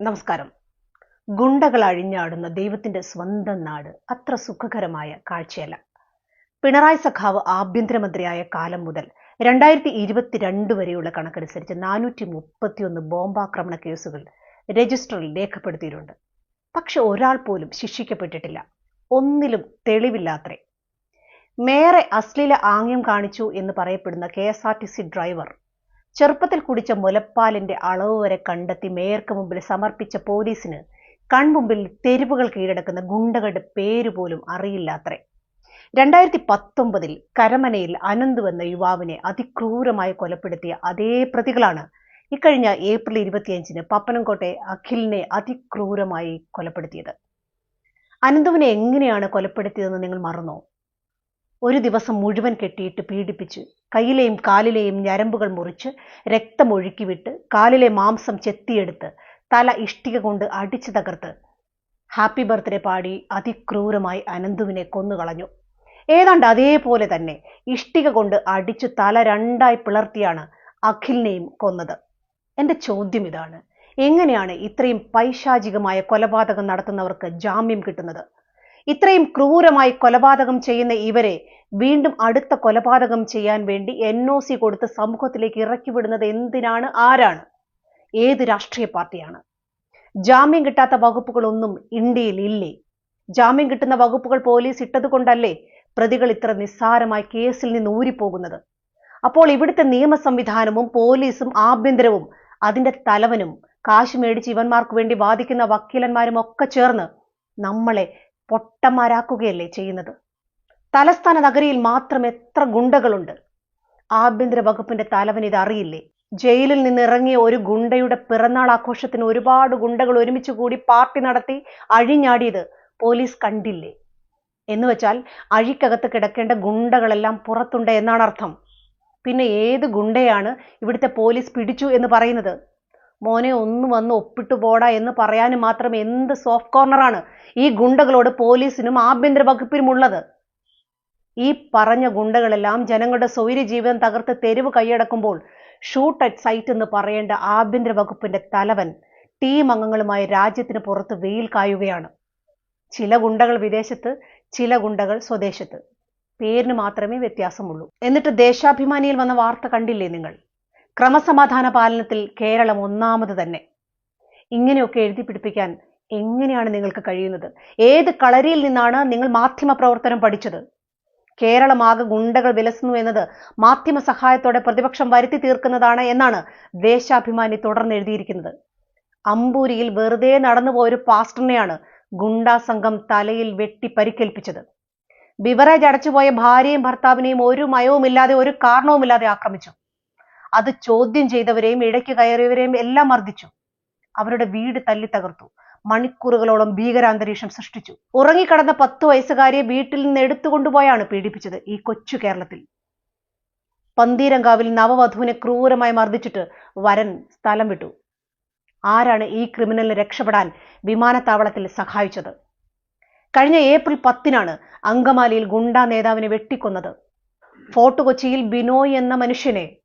നമസ്കാരം. ഗുണ്ടകൾ അഴിഞ്ഞാടുന്ന ദൈവത്തിന്റെ സ്വന്തം നാട് അത്ര സുഖകരമായ കാഴ്ചയല്ല. പിണറായി സഖാവ് ആഭ്യന്തരമന്ത്രിയായ കാലം മുതൽ രണ്ടായിരത്തി ഇരുപത്തിരണ്ട് വരെയുള്ള കണക്കനുസരിച്ച് നാനൂറ്റി മുപ്പത്തിയൊന്ന് ബോംബാക്രമണ കേസുകൾ രജിസ്റ്ററിൽ രേഖപ്പെടുത്തിയിട്ടുണ്ട്. പക്ഷെ ഒരാൾ പോലും ശിക്ഷിക്കപ്പെട്ടിട്ടില്ല. ഒന്നിലും തെളിവില്ലാത്രേ. മേറെ അശ്ലീല ആംഗ്യം കാണിച്ചു എന്ന് പറയപ്പെടുന്ന K S R T C driver ചെറുപ്പത്തിൽ കുടിച്ച മുലപ്പാലിന്റെ അളവ് വരെ കണ്ടെത്തി മേയർക്ക് മുമ്പിൽ സമർപ്പിച്ച പോലീസിന് കൺമുമ്പിൽ തെരുവുകൾ കീഴടക്കുന്ന ഗുണ്ടകളുടെ പേര് പോലും അറിയില്ലാത്രേ. രണ്ടായിരത്തി പത്തൊമ്പതിൽ കരമനയിൽ അനന്ത് എന്ന യുവാവിനെ അതിക്രൂരമായി കൊലപ്പെടുത്തിയ അതേ പ്രതികളാണ് ഇക്കഴിഞ്ഞ ഏപ്രിൽ ഇരുപത്തിയഞ്ചിന് പപ്പനംകോട്ടെ അഖിലിനെ അതിക്രൂരമായി കൊലപ്പെടുത്തിയത്. അനന്തുവിനെ എങ്ങനെയാണ് കൊലപ്പെടുത്തിയതെന്ന് നിങ്ങൾ മറന്നോ? ഒരു ദിവസം മുഴുവൻ കെട്ടിയിട്ട് പീഡിപ്പിച്ച് കയ്യിലെയും കാലിലെയും ഞരമ്പുകൾ മുറിച്ച് രക്തം വിട്ട് കാലിലെ മാംസം ചെത്തിയെടുത്ത് തല ഇഷ്ടിക കൊണ്ട് അടിച്ചു തകർത്ത് ഹാപ്പി ബർത്ത്ഡേ പാടി അതിക്രൂരമായി അനന്തുവിനെ കൊന്നുകളഞ്ഞു. ഏതാണ്ട് അതേപോലെ തന്നെ ഇഷ്ടിക കൊണ്ട് അടിച്ചു തല രണ്ടായി പിളർത്തിയാണ് അഖിലിനെയും കൊന്നത്. എന്റെ ചോദ്യം ഇതാണ്. എങ്ങനെയാണ് ഇത്രയും പൈശാചികമായ കൊലപാതകം നടത്തുന്നവർക്ക് ജാമ്യം കിട്ടുന്നത്? ഇത്രയും ക്രൂരമായി കൊലപാതകം ചെയ്യുന്ന ഇവരെ വീണ്ടും അടുത്ത കൊലപാതകം ചെയ്യാൻ വേണ്ടി എൻ ഒ സി കൊടുത്ത് സമൂഹത്തിലേക്ക് ഇറക്കിവിടുന്നത് എന്തിനാണ്? ആരാണ്? ഏത് രാഷ്ട്രീയ പാർട്ടിയാണ്? ജാമ്യം കിട്ടാത്ത വകുപ്പുകളൊന്നും ഇന്ത്യയിൽ ഇല്ലേ? ജാമ്യം കിട്ടുന്ന വകുപ്പുകൾ പോലീസ് ഇട്ടതുകൊണ്ടല്ലേ പ്രതികൾ ഇത്ര നിസ്സാരമായി കേസിൽ നിന്ന് ഊരിപ്പോകുന്നത്? അപ്പോൾ ഇവിടുത്തെ നിയമ സംവിധാനവും പോലീസും ആഭ്യന്തരവും അതിന്റെ തലവനും കാശ് മേടിച്ച് ഇവന്മാർക്ക് വേണ്ടി വാദിക്കുന്ന വക്കീലന്മാരും ഒക്കെ ചേർന്ന് നമ്മളെ പൊട്ടന്മാരാക്കുകയല്ലേ ചെയ്യുന്നത്? തലസ്ഥാന നഗരിയിൽ മാത്രം എത്ര ഗുണ്ടകളുണ്ട്? ആഭ്യന്തര വകുപ്പിന്റെ തലവൻ ഇത് അറിയില്ലേ ജയിലിൽ നിന്ന് ഇറങ്ങിയ ഒരു ഗുണ്ടയുടെ പിറന്നാൾ ആഘോഷത്തിന് ഒരുപാട് ഗുണ്ടകൾ ഒരുമിച്ച് കൂടി പാർട്ടി നടത്തി അഴിഞ്ഞാടിയത് പോലീസ് കണ്ടില്ലേ? എന്ന് വെച്ചാൽ അഴിക്കകത്ത് കിടക്കേണ്ട ഗുണ്ടകളെല്ലാം പുറത്തുണ്ട് എന്നാണ് അർത്ഥം. പിന്നെ ഏത് ഗുണ്ടയാണ് ഇവിടുത്തെ പോലീസ് പിടിച്ചു എന്ന് പറയുന്നത്? മോനെ ഒന്ന് വന്ന് ഒപ്പിട്ടു പോടാ എന്ന് പറയാനും മാത്രം എന്ത് സോഫ്റ്റ് കോർണറാണ് ഈ ഗുണ്ടകളോട് പോലീസിനും ആഭ്യന്തര വകുപ്പിനും ഉള്ളത്. ഈ പറഞ്ഞ ഗുണ്ടകളെല്ലാം ജനങ്ങളുടെ സ്വൈര്യ ജീവിതം തകർത്ത് തെരുവ് കൈയടക്കുമ്പോൾ ഷൂട്ട് അറ്റ് സൈറ്റ് എന്ന് പറയേണ്ട ആഭ്യന്തര വകുപ്പിന്റെ തലവൻ ടീം അംഗങ്ങളുമായി രാജ്യത്തിന് പുറത്ത് വെയിൽ കായുകയാണ്. ചില ഗുണ്ടകൾ വിദേശത്ത് ചില ഗുണ്ടകൾ സ്വദേശത്ത്. പേരിന് മാത്രമേ വ്യത്യാസമുള്ളൂ. എന്നിട്ട് ദേശാഭിമാനിയിൽ വന്ന വാർത്ത കണ്ടില്ലേ നിങ്ങൾ? ക്രമസമാധാന പാലനത്തിൽ കേരളം ഒന്നാമത് തന്നെ. ഇങ്ങനെയൊക്കെ എഴുതി പിടിപ്പിക്കാൻ എങ്ങനെയാണ് നിങ്ങൾക്ക് കഴിയുന്നത്? ഏത് കളരിയിൽ നിന്നാണ് നിങ്ങൾ മാധ്യമ പ്രവർത്തനം പഠിച്ചത്? കേരളമാകെ ഗുണ്ടകൾ വിലസുന്നു എന്നത് മാധ്യമ സഹായത്തോടെ പ്രതിപക്ഷം വരുത്തി തീർക്കുന്നതാണ് എന്നാണ് ദേശാഭിമാനി തുടർന്ന് എഴുതിയിരിക്കുന്നത്. അമ്പൂരിയിൽ വെറുതെ നടന്നുപോയ ഒരു പാസ്റ്ററിനെയാണ് ഗുണ്ടാ സംഘം തലയിൽ വെട്ടി പരിക്കേൽപ്പിച്ചത്. ബിവറേജ് അടച്ചുപോയ ഭാര്യയും ഭർത്താവിനെയും ഒരു മയവുമില്ലാതെ ഒരു കാരണവുമില്ലാതെ ആക്രമിച്ചു. അത് ചോദ്യം ചെയ്തവരെയും ഇടയ്ക്ക് കയറിയവരെയും എല്ലാം മർദ്ദിച്ചു. അവരുടെ വീട് തല്ലി തകർത്തു. മണിക്കൂറുകളോളം ഭീകരാന്തരീക്ഷം സൃഷ്ടിച്ചു. ഉറങ്ങിക്കടന്ന പത്ത് വയസ്സുകാരിയെ വീട്ടിൽ നിന്ന് എടുത്തുകൊണ്ടുപോയാണ് പീഡിപ്പിച്ചത് ഈ കൊച്ചു കേരളത്തിൽ. പന്തീരങ്കാവിൽ നവവധുവിനെ ക്രൂരമായി മർദ്ദിച്ചിട്ട് വരൻ സ്ഥലം വിട്ടു. ആരാണ് ഈ ക്രിമിനലിന് രക്ഷപ്പെടാൻ വിമാനത്താവളത്തിൽ സഹായിച്ചത്? കഴിഞ്ഞ ഏപ്രിൽ പത്തിനാണ് അങ്കമാലിയിൽ ഗുണ്ട നേതാവിനെ വെട്ടിക്കൊന്നത്. ഫോർട്ട് കൊച്ചിയിൽ ബിനോയ് എന്ന മനുഷ്യനെ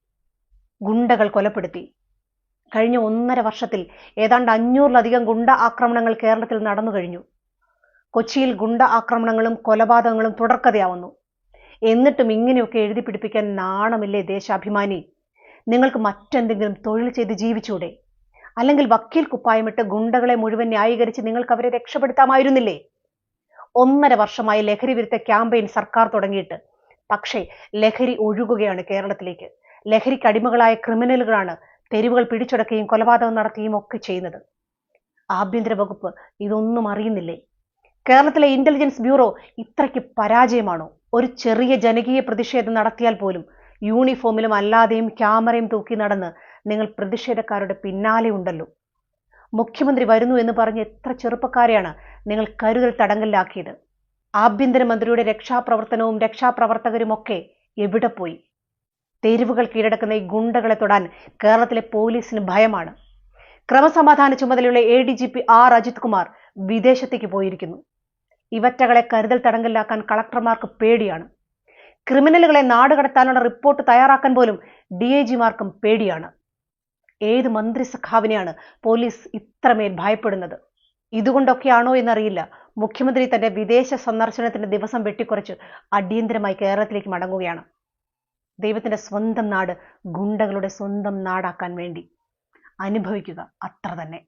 ഗുണ്ടകൾ കൊലപ്പെടുത്തി. കഴിഞ്ഞ ഒന്നര വർഷത്തിൽ ഏതാണ്ട് അഞ്ഞൂറിലധികം ഗുണ്ട ആക്രമണങ്ങൾ കേരളത്തിൽ നടന്നു കഴിഞ്ഞു. കൊച്ചിയിൽ ഗുണ്ട ആക്രമണങ്ങളും കൊലപാതകങ്ങളും തുടർക്കഥയാവുന്നു. എന്നിട്ടും ഇങ്ങനെയൊക്കെ എഴുതി പിടിപ്പിക്കാൻ നാണമില്ലേ ദേശാഭിമാനി? നിങ്ങൾക്ക് മറ്റെന്തെങ്കിലും തൊഴിൽ ചെയ്ത് ജീവിച്ചൂടെ? അല്ലെങ്കിൽ വക്കീൽ കുപ്പായമിട്ട് ഗുണ്ടകളെ മുഴുവൻ ന്യായീകരിച്ച് നിങ്ങൾക്ക് അവരെ രക്ഷപ്പെടുത്താമായിരുന്നില്ലേ? ഒന്നര വർഷമായി ലഹരി വിരുദ്ധ ക്യാമ്പയിൻ സർക്കാർ തുടങ്ങിയിട്ട്. പക്ഷേ ലഹരി ഒഴുകുകയാണ് കേരളത്തിലേക്ക്. ലഹരിക്ക് അടിമകളായ ക്രിമിനലുകളാണ് തെരുവുകൾ പിടിച്ചടക്കുകയും കൊലപാതകം നടത്തുകയും ഒക്കെ ചെയ്യുന്നത്. ആഭ്യന്തര വകുപ്പ് ഇതൊന്നും അറിയുന്നില്ലേ? കേരളത്തിലെ ഇന്റലിജൻസ് ബ്യൂറോ ഇത്രയ്ക്ക് പരാജയമാണോ? ഒരു ചെറിയ ജനകീയ പ്രതിഷേധം നടത്തിയാൽ പോലും യൂണിഫോമിലും അല്ലാതെയും ക്യാമറയും തൂക്കി നടന്ന് നിങ്ങൾ പ്രതിഷേധക്കാരുടെ പിന്നാലെ ഉണ്ടല്ലോ. മുഖ്യമന്ത്രി വരുന്നു എന്ന് പറഞ്ഞ് എത്ര ചെറുപ്പക്കാരെയാണ് നിങ്ങൾ കരുതൽ തടങ്കലിലാക്കിയത്? ആഭ്യന്തരമന്ത്രിയുടെ രക്ഷാപ്രവർത്തനവും രക്ഷാപ്രവർത്തകരും ഒക്കെ എവിടെ പോയി? തെരുവുകൾ കീഴടക്കുന്ന ഈ ഗുണ്ടകളെ തൊടാൻ കേരളത്തിലെ പോലീസിന് ഭയമാണ്. ക്രമസമാധാന ചുമതലയുള്ള A D G P R Ajith Kumar വിദേശത്തേക്ക് പോയിരിക്കുന്നു. ഇവറ്റകളെ കരുതൽ തടങ്കലിലാക്കാൻ കളക്ടർമാർക്ക് പേടിയാണ്. ക്രിമിനലുകളെ നാടുകടത്താനുള്ള റിപ്പോർട്ട് തയ്യാറാക്കാൻ പോലും ഡി ഐ ജിമാർക്കും പേടിയാണ്. ഏത് മന്ത്രിസഖാവിനെയാണ് പോലീസ് ഇത്രമേൽ ഭയപ്പെടുന്നത്? ഇതുകൊണ്ടൊക്കെയാണോ എന്നറിയില്ല. മുഖ്യമന്ത്രി തന്റെ വിദേശ സന്ദർശനത്തിന്റെ ദിവസം വെട്ടിക്കുറച്ച് അടിയന്തരമായി കേരളത്തിലേക്ക് മടങ്ങുകയാണ്. ദൈവത്തിന്റെ സ്വന്തം നാട് ഗുണ്ടകളുടെ സ്വന്തം നാടാക്കാൻ വേണ്ടി അനുഭവിക്കുക. അത്ര തന്നെ.